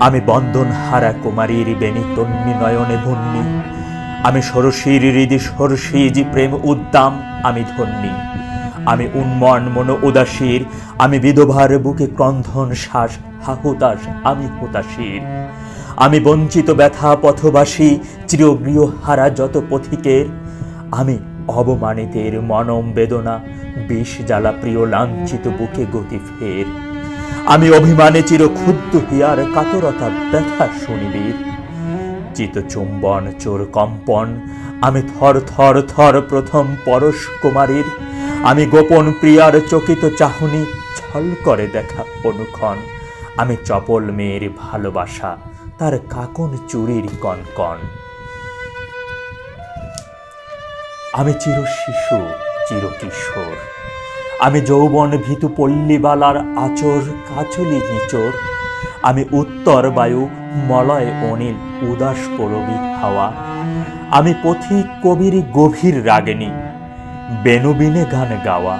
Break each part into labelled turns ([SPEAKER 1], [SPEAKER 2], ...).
[SPEAKER 1] আমি বন্ধন হারা কুমারীর বেনি তন্নি নয়নে ভন্যি। আমি সরসীর হৃদি সরসীজি প্রেম উদ্দাম, আমি ধন্যী। আমি উন্মন মন উদাসীর, আমি বিধবার বুকে ক্রন্ধন শ্বাস হাহুতাস আমি হুতাশীর। আমি বঞ্চিত ব্যথা পথবাসী, চিরগৃহ হারা যত পথিকের। আমি অবমানিতের মনম বেদনা, বিষ জ্বালা প্রিয় লাঞ্ছিত বুকে গতি ফের। আমি অভিমানে চির ক্ষুদ্র হিয়ার কাতরতা ব্যথা শুনিবির চিত চুম্বন, চোর কম্পন, আমি থর থর থর প্রথম পরশ কুমারীর। আমি গোপন প্রিয়ার চকিত চাহনি ছল করে দেখা অনুক্ষণ। আমি চপল মেয়ের ভালোবাসা, তার কাকন চুরির কনকন। আমি চির শিশু, চির কিশোর। আমি যৌবন ভীতু পল্লীবালার আচর কাচলি নিচোর। আমি উত্তর বায়ু, মলয় অনিল, উদাস পরবি হাওয়া। আমি পথিক কবির গভীর রাগিনী, বেনুবিনে গান গাওয়া।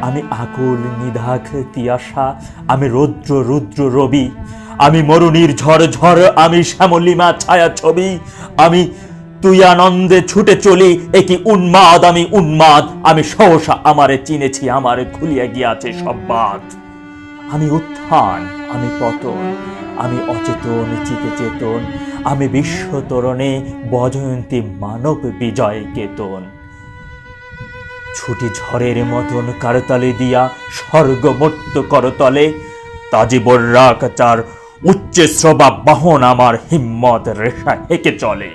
[SPEAKER 1] আমি আকুল নিধাক তিয়াসা, আমি রৌদ্র রুদ্র রবি। আমি মরুণীর ঝড় ঝড় আমি শ্যামলিমা ছায়া ছবি আমি তুই আনন্দে ছুটে চলি একই উন্মাদ? আমি উন্মাদ। আমি সহসা আমারে চিনেছি, আমারে খুলিয়া গিয়াছে সব বাদ আমি উত্থান, আমি পতন, আমি অচেতন চিতে চেতন আমি বিশ্ব তরণে বজয়ন্তী মানব বিজয় কেতন। ছুটি ঝড়ের মতন কারতালে দিয়া স্বর্গমট্ট করতলে তাজি বর্রাকাচার উচ্চে শ্রবা বাহন আমার হিম্মত রেশা হেকে চলে।